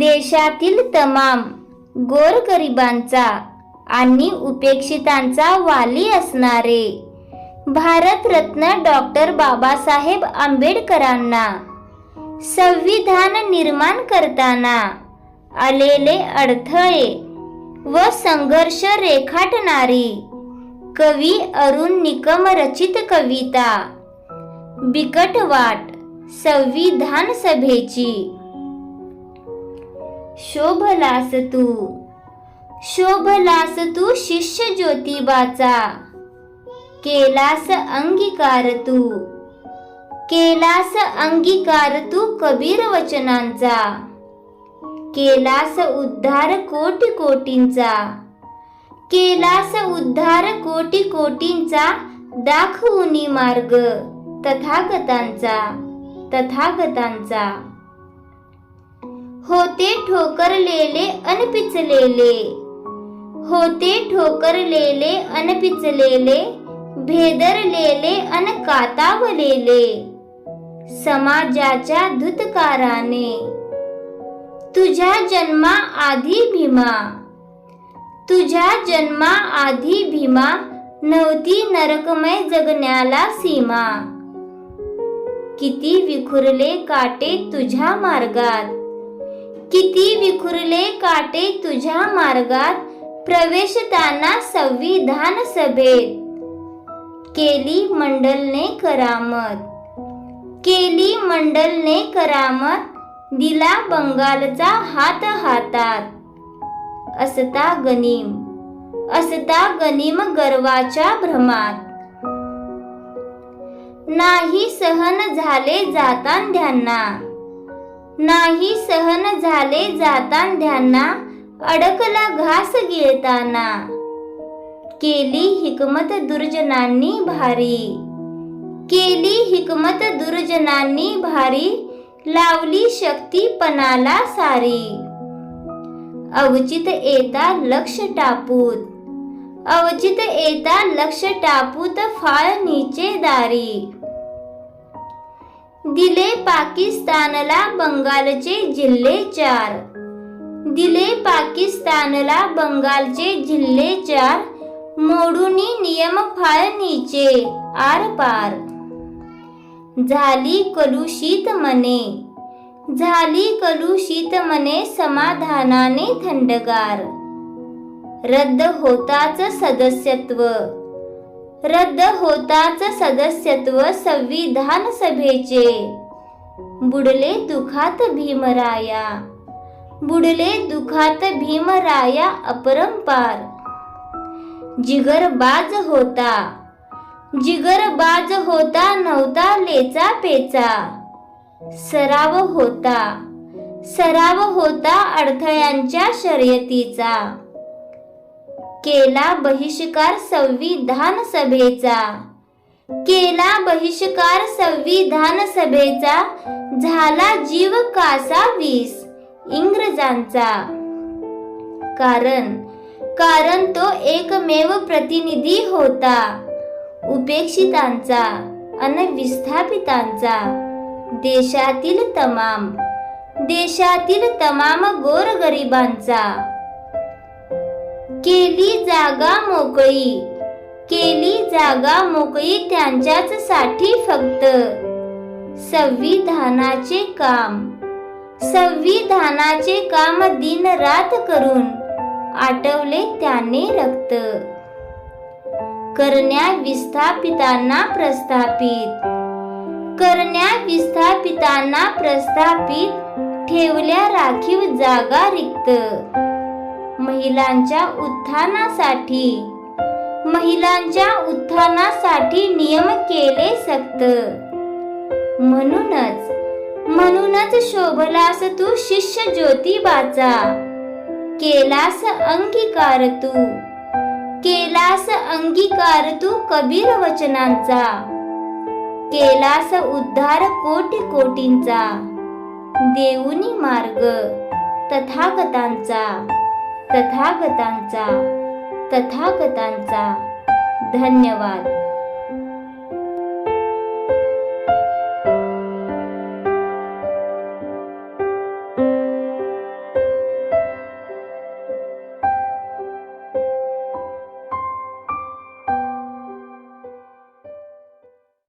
देशातील तमाम गोरगरिबांचा आणि उपेक्षितांचा वाली असणारे भारतरत्न डॉक्टर बाबासाहेब आंबेडकरांना संविधान निर्माण करताना आलेले अडथळे व संघर्ष रेखाटणारी कवी अरुण निकम रचित कविता बिकट वाट संविधान सभेची. शोभलास तू. शोभलास तू शिष्य ज्योतिबाचा केलास अंगीकार तू. केलास अंगीकार तू कबीर वचनांचा. केलास उद्धार कोटी कोटींचा. केलास उद्धार कोटी कोटींचा दाखवुनी मार्ग तथागतांचा तथागतांचा. होते ठोकरलेले अनपिचलेले होते ठोकरलेले अनपिचलेले भेदरलेले अन कातावलेले समाजाच्या धुतकाराने. तुझ्या जन्मा आधी भीमा. तुझ्या जन्मा आधी भीमा नव्हती नरकमय जगण्याला सीमा. किती विखुरले काटे तुझ्या मार्गात. किती विखुरले काटे तुझ्या मार्गात? प्रवेशताना संविधान सभेत. केली मंडलने करामत. केली मंडलने करामत. दिला बंगालचा हात हातात. असता गनीम. असता गनीम गर्वाच्या भ्रमात. नाही सहन झाले जातान ध्यांना नाही सहन झाले जातान ध्यांना अडकला घास गिळताना. केली हिकमत दुर्जनांनी भारी. केली हिकमत दुर्जनांनी भारी लावली शक्ती पणाला सारी. अवचित येता लक्ष टापूत. अवचित येता लक्ष टापूत फाळणीचे दारी. दिले पाकिस्तानला बंगालचे जिल्हे चार. दिले पाकिस्तानला बंगालचे जिल्हे चार. मोडूनी नियम फाळणीचे आर पार. झाली कलुषित मने. झाली कलुषित मने समाधानाने थंडगार. रद्द होताच सदस्यत्व. रद्द होताच सदस्यत्व संविधान सभेचे. बुडले दुखात भीमराया. बुडले दुखात भीमराया अपरंपार. जिगरबाज होता. जिगरबाज होता नव्हता लेचा पेचा. सराव होता. सराव होता अडथळ्यांच्या शर्यतीचा. केला बहिष्कार संविधान सभेचा. केला बहिष्कार संविधान सभेचा झाला जीव कासा वीस. इंग्रजांचा. कारण कारण तो एकमेव प्रतिनिधी होता. उपेक्षितांचा अनविस्थापितांचा. देशातील तमाम देशातील तमाम गोरगरिबांचा. केली जागा मोकळी. केली जागा मोकळी त्यांच्याच साठी फक्त. संविधानाचे काम. संविधानाचे काम दिन रात करून आटवले त्याने रक्त. करण्या विस्थापितांना प्रस्थापित. करण्या विस्थापितांना प्रस्थापित ठेवल्या राखीव जागा रिक्त. महिलांच्या उत्थानासाठी. महिलांच्या उत्थानासाठी नियम केले सक्त. म्हणूनच म्हणूनच शोभलास तू शिष्य ज्योतिबाचा केलास अंगीकार तू. केलास अंगीकार तू कबीर वचनांचा. केलास उद्धार कोटी कोटींचा. देऊनी मार्ग तथागतांचा. तथागतांचा तथागतांचा धन्यवाद.